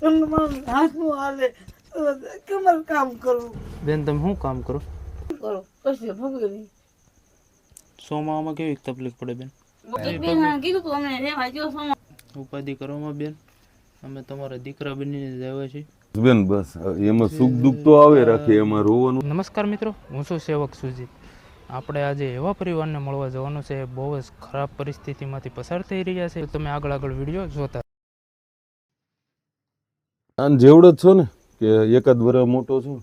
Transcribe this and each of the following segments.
તમને હાથનું હાલે. તો કામ કરવું બેન તમે શું કામ કરો? કરો? કશે ભોગવે નહીં. સોમામાં કેવી તકલીફ પડે બેન? એક બે જણા કીધું તું અમને રહેવા જો સોમાં ઉપાધિ કરવામાં બેન અમે તમારા દીકરા બનીને આવ્યા છીએ. બેન બસ એમાં સુખ દુઃખ તો આવે રાખે એમાં રોવાનું. નમસ્કાર મિત્રો હું છું સેવક સુજીત. આપણે આજે એવા પરિવારને મળવા જવાનું છે બહુ જ ખરાબ પરિસ્થિતિમાંથી પસાર થઈ રહ્યા છે. તમે આગળ આગળ વીડિયો જોતા આને જેવડો જ છો ને કે એકાદ વર્ષ મોટો છો?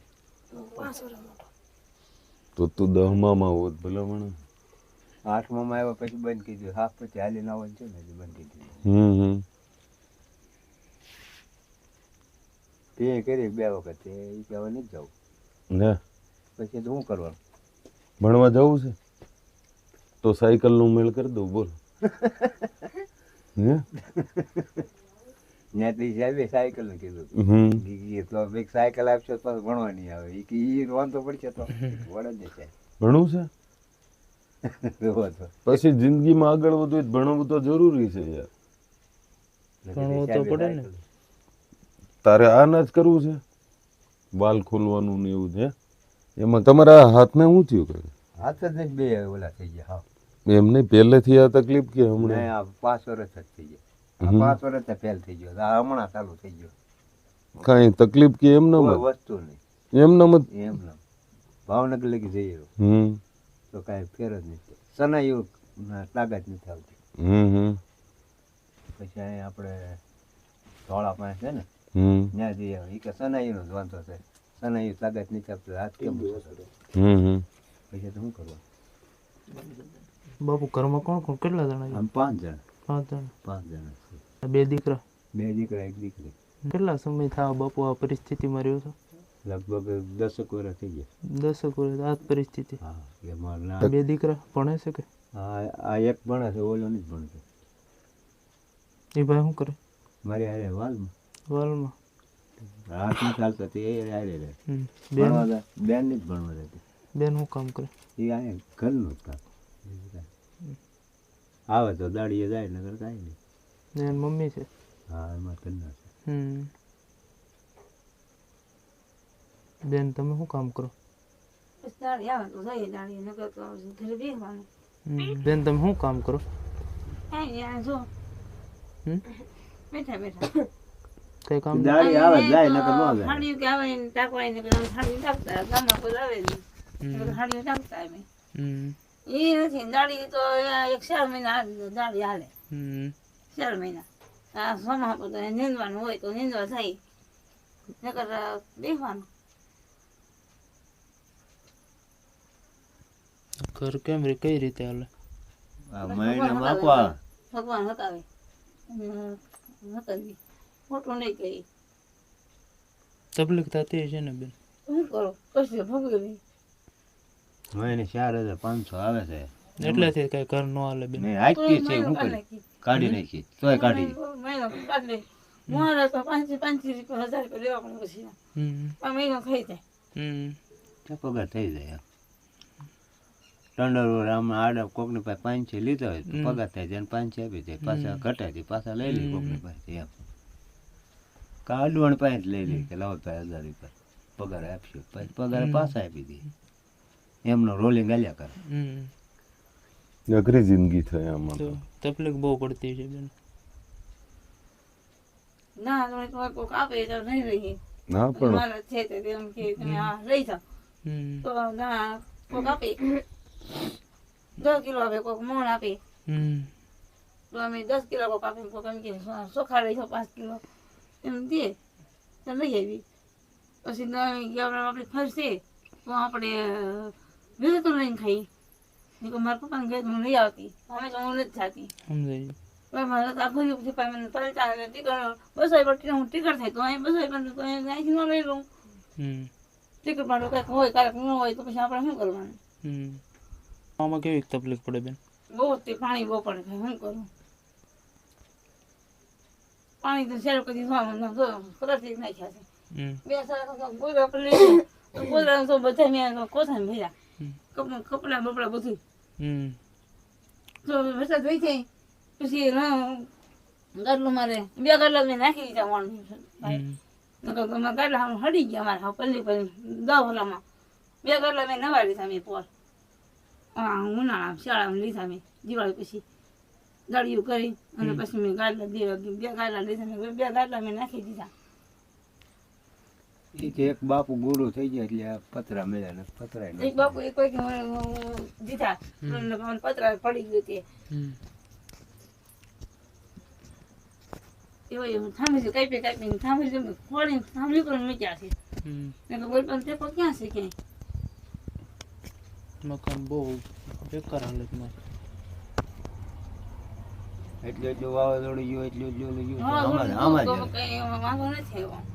તો તું દહમામાં હોત ભલામણ આઠમાં આવ્યા પછી બંધ કીધું. હાફ પછી હાલીને હોય છે ને બંધ કીધું. હમ હમ. તે કરી બે વખત. એ કહેવા નથી જવું. ને પછી તો શું કરવાનું? ભણવા જવું છે? તો સાયકલનું મેળ કરી દઉં બોલ. હે? ત્યાંથી સાહેબે સાયકલ ને કીધું કે તો એક સાયકલ આપશો તો ભણવા આવે. ઈ કે ઈ વાંધો પડશે તો. વળે જ ભણવું છે? પછી જિંદગીમાં આગળ વધવું ભણવું તો જરૂરી છે યાર. ભણવું તો પડે ને. તારે આ ના જ કરવું છે? બાલ ખોલવાનું ને એવું છે? એમાં તમારા હાથને શું થયું કે હાથ જ નહીં બે ઓલા થઈ ગયા હા. એમ નહીં પહેલેથી આ તકલીફ કે હમણાં? પાંચ વર્ષ જ થઈ ગયા. પાંચ વર્ષ ફેલ થઈ ગયો. આ હમણાં ચાલુ થઈ ગયો. કાંઈ તકલીફ કે એમ કોઈ વસ્તુ નહીં. એમ ન મત એમ ના ભાવનગર લગી જઈએ હમ. તો કાંઈ ફેર જ નથી સનાયું તાકાત નથી આવતી. હમ હમ. પછી અહીં આપણે ધોળા પાસે છે ને હમ. ત્યાં જઈએ એ કે સનાઈનો જ વાંધો છે. સનાઈ તાકાત નથી આપતો હાથ કેમ ઊંચો હમ હમ. પછી તો શું કરવાનું? બાપુ ઘરમાં કોણ કોણ? કેટલા જણા પાંચ આમ પાંચ જણ. પાંચ જણા. પાંચ જણ. બે દીકરા? બે દીકરા એક દીકરી. કેટલા સમય થયા બાપુ આ પરિસ્થિતિમાં રહ્યો છો? લગભગ દસક વર્ષ થઈ ગયા. દસક વર્ષ આ જ પરિસ્થિતિ. હા બે દીકરા ભણે છે કે? આ આ એક ભણે છે ઓલો નથી ભણતો એ ભાઈ શું કરે? મારી હારે વાલમાં. વાલમાં? હાથ ચાલતા તે હારે રહે. બેન? બેન નથી ભણવા રહેતી બેન શું કામ કરે? એ અહીંયા ઘરનું જ કામ. આવે તો દાડીએ જાય નગર કાંઈ નહીં. ને એની મમ્મી છે. હા એમાં ઘરના છે. હમ. બેન તમે શું કામ કરો? પછી દાડી આવે તો જઈએ દાડી નકર તો ઘરે બેસવાનું હમ. બેન તમે શું કામ કરો? કાંઈ નહીં, આ જો. હમ? બેઠા બેઠા. કઈ કામ નહીં? દાડી આવે જાય નકર ન જાય. હાડીઓ કે આવે ને ટાંકવાય ને પેલા હાડીઓ ટાંકતા ગામમાં કોઈ આવે નહીં હમ. નકર હાડીઓ ટાંકતા અમે. હમ. એ નથી દાડી તો આ એક ચાર મહિના આ દાડી હાલે. હમ. ચાર મહિના. આ સોમા તો નીંદવાનું હોય તો નીંદવા થાય નકર બેસવાનું ઘર કેમ રે કઈ રીતે હાલે? આ મહિને માપવા. ભગવાન હકાવે. હકાવી. ખોટું નહીં કહી તકલીફ થતી છે ને બેન? શું કરો? કશે ભોગવી મહિને ચાર હજાર પાંચસો આવે છે. એટલેથી કઈ ઘર નો હાલે બેન? આજથી છે શું કરી? કાઢી નાખી. તોય કાઢી. મહિનો તો પાંચી પાંચી હજાર રૂપિયા લેવા પણ પછી. હમ. મહિનો ખાઈ જાય. પગાર થઈ જાય ટંડર વર આમાં આડા કોકની પાસે પાંચસો લીધા હોય તો પગાર થાય છે પાંચસો આપી દે. પાછા ઘટાડી પાછા લઈ લે. કોકની પાસે એમ. કા અડવણ પાસે જ લઈ લે કે લાવો ભાઈ હજાર રૂપિયા. પગાર આપશો. પછી પગાર પાછા આપી દે. એમનો રોલિંગ આલ્યા કરે. હમ. અઘરી જિંદગી થાય આમાં. તકલીફ બહુ પડતી છે બેન. ના તમે તમારે કોઈક આપે તો નહીં રહી. ના પણ મારા છે તે એમ કે તમે આ રહી જાઓ. તો ના કોક આપે. દસ કિલો આપે કોઈક મોણ આપે. હમ. તો અમે દસ કિલો કોઈક આપે કોઈક એમ કે ચોખા રહી જાઓ પાંચ કિલો. એમ દે તો લઈ આવી. પછી આપણે ફરશે તો આપણે બીજું તો લઈને ખાઈ નહીં તો ઘરે હું નહીં આવતી. અમે તો હું નથી જાતી. પણ મારે તો આખું દિવસ પછી મને પલટા અને ટીકર બસો પણ હું ટીકર થાય તો અહીં બસો પણ તો અહીંથી ન લઈ લઉં. ટીકર પણ કંઈક હોય ક્યારેક ન હોય તો પછી આપણે શું કરવાનું? આમાં કેવી તકલીફ પડે બેન? બહુ તે પાણી બહુ પડે શું કરું? પાણી તો શેર કદી કલરથી નાખ્યા છે. બે સારા લઈ ગોદરા તો બધા મેં કોથા ભર્યા. કપડા બપડા બધું હમ. તો વરસાદ પછી ગાડલું મારે બે ગાડલા મેં નાખી દીધા વાણ ગાડલા હડી ગયા મારા પલ્લી પલ્લી દસ ઓલામાં. બે ગાડલા મેં નવા લીધા મેં પોર. હા ઉનાળા શાળામાં લીધા મેં દિવાળી પછી ગાડીઓ કરી અને પછી મેં ગાડલા બે બે ગાડલા લીધા મેં બે ગાડલા મેં નાખી દીધા. એક બાપુ ગુરુ થઈ ગયા એટલે પતરા મળ્યા ને પતરા એક બાપુ એક કોઈક દીધા. પતરા પડી ગયું તે હમ. એવો એવું થાંભી છે કાપી કાપીને થાંભી છે ખોડીને થાંભી મૂક્યા છે. હમ. ને તો કોઈ પણ ટેકો ક્યાં છે ક્યાંય? મકાન બહુ બેકાર હાલતમાં. એટલે જો વાવાઝોડું ગયું એટલું જો ઓલું ગયું આમાં ઓલું આમાં જ. કઈ વાંધો નથી આવ્યો.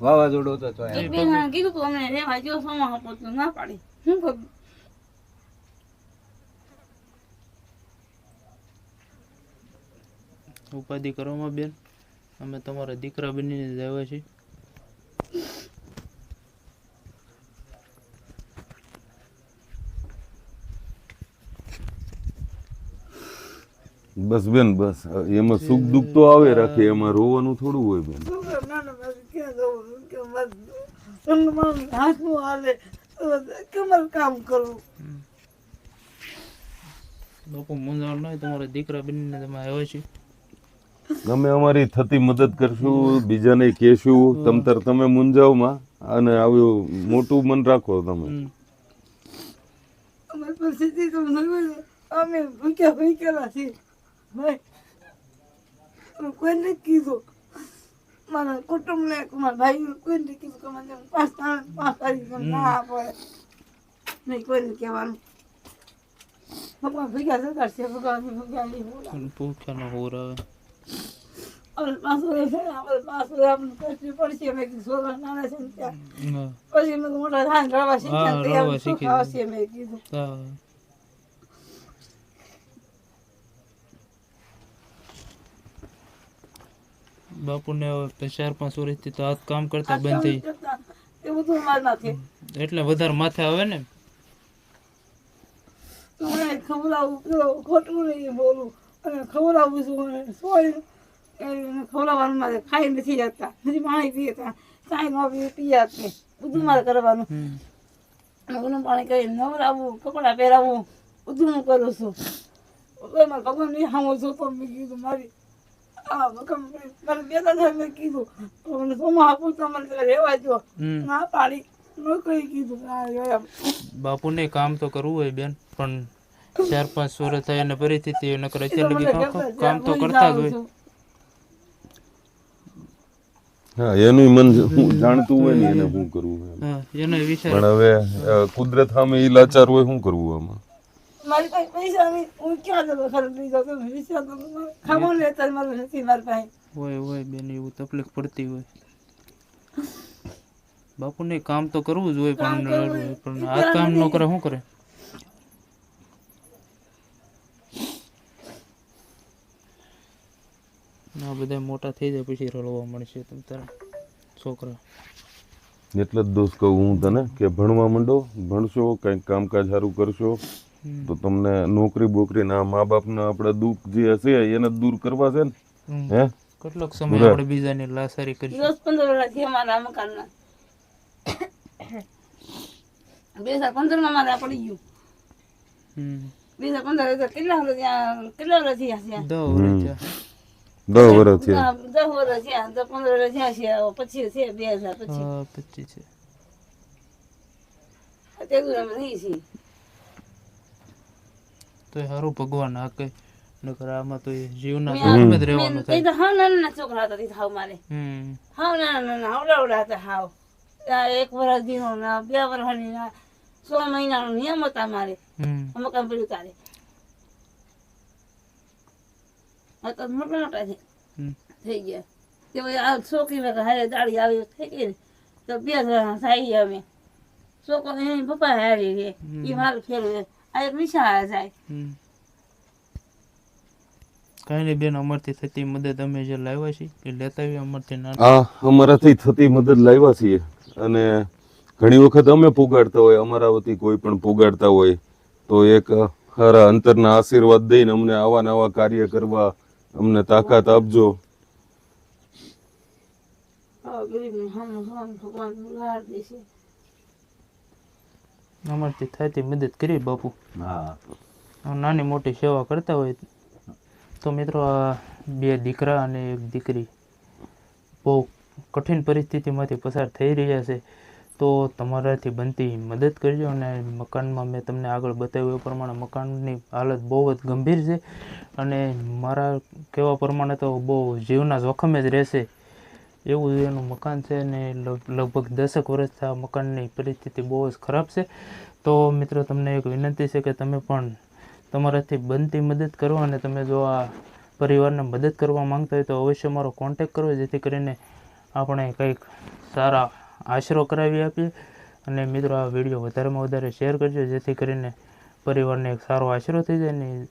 વાવાઝોડું હતો તો એક બે જણાએ કીધું તું અમને રહેવા જો સોમાં આપો તો ના પાડી. કરું ઉપાધિ કરવામાં બેન. અમે તમારા દીકરા બનીને જ આવ્યા છીએ. બસ બેન બસ. એમાં સુખ દુઃખ તો આવે રાખે. એમાં રોવાનું થોડું હોય બેન. કામ કરવું. બાપુ મૂંઝાણ નહીં તમારા દીકરા બનીને તમે આવ્યા છીએ અમે અમારી થતી મદદ કરશું બીજાને કહેશું તમતર તમે મૂંઝાવમાં અને આવ્યું મોટું મન રાખો તમે. પરિસ્થિતિ અમે ભૂખ્યા ભૂખ્યા છીએ. ભાઈ કોઈને કીધું. મારા કુટુંબને મારા ભાઈ કોઈને કીધું કે મને પાસ થાય પાસ કરી ના આપે નહીં કોઈને કહેવાનું. ભગવાન ભૂખ્યા સરકાર છે ભગવાન ભૂખ્યા નહીં બોલા. અને ભૂખ્યાનો હોર આવે. આપણે પાંચસો વર્ષ છે ને આપણે પાંચસો વર્ષ આપણને કષ્ટ પડશે મેં કીધું છોકરા નાના છે ને ત્યાં હા. પછી મેં કીધું મોટા થાય ને રવા શીખ્યા હા, ને ત્યાં રવા સુખ શીખી આવશે મેં કીધું હા. બાપુને ચાર પાંચ વર્ષથી તો હાથ કામ કરતા બંધ થઈ. એટલે વધારે માથે આવે ને? ખવડાવું ખોટું નહીં બોલું. અને ખવડાવું છું સોય ખવડાવવાનું મારે ખાઈ નથી જતા. નથી પાણી પીએ ત્યાં ચાય ન પીએ જ બધું મારે કરવાનું. હમ. પાણી કરી નવરાવું કપડાં પહેરાવવું બધું હું કરું છું. તો મારે ભગવાન નહીં સામો જોતો મેં કીધું મારી મારે બે ત્રણ કીધું મને સોમાં આપું તો મને પેલા રહેવા ના પાડી નોકરી કીધું ના એમ. બાપુને કામ તો કરવું હોય બેન પણ ચાર પાંચ વર્ષ થાય અને પરિસ્થિતિ નકર અત્યારે લગી કામ- તો કરતા જ હોય. હા એનું મન હું જાણતું હોય ને એને શું કરવું એમ. વિચાર. પણ હવે કુદરત સામે ઈ લાચાર હોય શું કરવું આમાં? મારી પાસે પૈસા નહીં. હું ક્યાં જતો ખર્ચ લીધો તો વિચાર તો ખાવાનું લેતા મારું નથી મારી પાસે. હોય હોય બેન એવું તકલીફ પડતી હોય. બાપુને કામ તો કરવું જ હોય પણ પણ આ કામ ન કરે શું કરે? ના બધા મોટા થઈ જાય પછી રડવા મળશે તમ તારા છોકરા. એટલે જ દોસ્ત કહું હું તને કે ભણવા માંડો ભણશો કંઈક કામકાજ સારું કરશો. તો તમને નોકરી બોકરી ના મા બાપના આપણા દુઃખ જે હશે એને દૂર કરવા છે ને? હે? કેટલોક સમય આપણે બીજાની લાસારી કરી દસ પંદર વર્ષ થયા મારા મકાનના. બે હજાર પંદરમાં મારે પડી ગયું. હમ. બે હજાર પંદર હજાર કેટલા વર્ષ ત્યાં કેટલા વર્ષ થયા છે? દસ વર્ષ થયા. દસ વર્ષ છે દસ થયા. દસ પંદર વર્ષ થયા છે. પછી છે બે હજાર પછી. પચીસ છે. અત્યારે રહી છીએ. તો સારું ભગવાન આ કઈ નકર આમાં તો એ જીવના મેં જોખમે જ રહેવાનું મેં- થાય. એ તો હાવ નાના નાના છોકરા હતા તે હાવ મારે. હમ. હાવ નાના નાના હવડાવડા હતા હાવ. આ એક વર્ષ દીનો ના બે વર્ષની ના સો મહિનાનો નિયમ હતા મારે. હમ. મકાન પડ્યું તારે. આ તો મોટા મોટા છે. હમ. થઈ ગયા. તે પછી આ છોકરી વગર હારે દાડી આવી થઈ ગઈ ને. તો બે જણા થાય અમે. છોકરો એની પપ્પા હારી રે એ મારું ફેરવે આ એક જાય. કઈ નહીં બેન અમારથી થતી મદદ અમે જે લાવ્યા છીએ એ લેતા આવી અમારથી નાના આ અમારાથી થતી મદદ લાવ્યા છીએ. અને ઘણી વખત અમે પુગાડતા હોય અમારા વતી કોઈ પણ પુગાડતા હોય તો એક સારા અંતરના આશીર્વાદ દઈને અમને આવા નવા કાર્ય કરવા અમને તાકાત આપજો. ભગવાન લાડ થાય તે મદદ કરી બાપુ. હા. નાની મોટી સેવા કરતા હોય તો મિત્રો આ બે દીકરા અને એક દીકરી બહુ કઠિન પરિસ્થિતિમાંથી પસાર થઈ રહ્યા છે. તો તમારાથી બનતી મદદ કરજો અને મકાનમાં મેં તમને આગળ બતાવ્યું એ પ્રમાણે મકાનની હાલત બહુ જ ગંભીર છે. અને મારા કહેવા પ્રમાણે તો બહુ જીવના જોખમે જ રહેશે. એવું એનું મકાન છે ને લગભગ દસેક વર્ષથી આ મકાનની પરિસ્થિતિ બહુ જ ખરાબ છે. તો મિત્રો, તમને એક વિનંતી છે કે તમે પણ તમારાથી બનતી મદદ કરો અને તમે જો આ પરિવારને મદદ કરવા માંગતા હોય તો અવશ્ય મારો કોન્ટેક કરો, જેથી કરીને આપણે કંઈક સારા આશરો કરાવી આપીએ. અને મિત્રો, આ વીડિયો વધારેમાં વધારે શેર કરજો, જેથી કરીને પરિવારને એક સારો આશરો થઈ જાય ને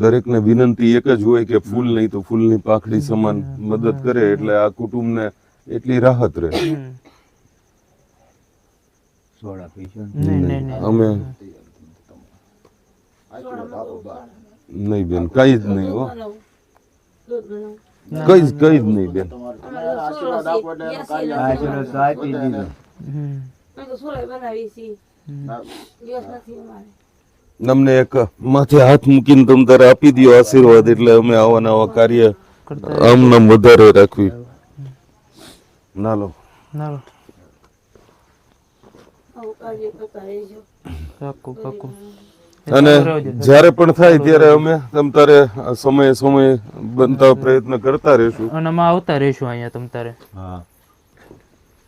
દરેકને વિનંતી એક જ હોય કે ફૂલ નહીં તો ફૂલની પાખડી સમાન મદદ કરે એટલે આ કુટુંબને એટલી રાહત રહે. અમે નહીં. બેન કઈ જ નહીં હો. કઈ જ કઈ જ નહીં બેન. અમારે તો સોળો છે, યાસી આ નથી. ચલો તો આપી દીધો અમને એક માથે હાથ મૂકીને તમ તારે આપી દો આશીર્વાદ એટલે અમે આવા નવા કાર્ય આમ નામ વધારે રાખવી. ના લો. ના આવું કાર્ય કરતા રહેજો. પાકું પાકું અને જ્યારે પણ થાય ત્યારે અમે તમ તારે સમયે સમયે બનતા પ્રયત્ન કરતા રહેશું. અને અમે આવતા રહીશું અહીંયા તમ તારે. હા.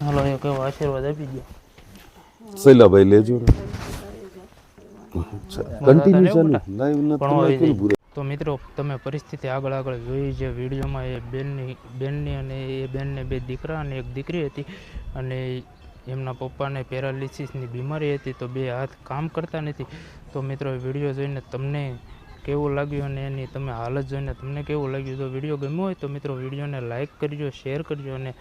હાલો એક આશીર્વાદ આપી દો શૈલાભાઈ લેજો ને. કન્ટિન્યુ. તો મિત્રો તમે પરિસ્થિતિ આગળ આગળ જોઈ છે. વિડીયોમાં એ બેનની બેનની અને એ બેનને બે દીકરા અને એક દીકરી હતી. અને એમના પપ્પાને પેરાલિસિસની બીમારી હતી તો બે હાથ કામ કરતા નથી. તો મિત્રો વીડિયો જોઈને તમને કેવું લાગ્યું અને એની તમે હાલત જોઈને તમને કેવું લાગ્યું? તો વીડિયો ગમ્યો હોય તો મિત્રો વિડીયોને લાઇક કરજો શેર કરજો અને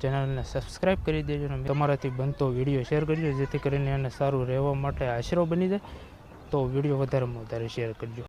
ચેનલને સબસ્ક્રાઈબ કરી દેજો. અને તમારાથી બનતો વીડિયો શેર કરજો જેથી કરીને એને સારું રહેવા માટે આશરો બની જાય. તો વીડિયો વધારેમાં વધારે શેર કરજો.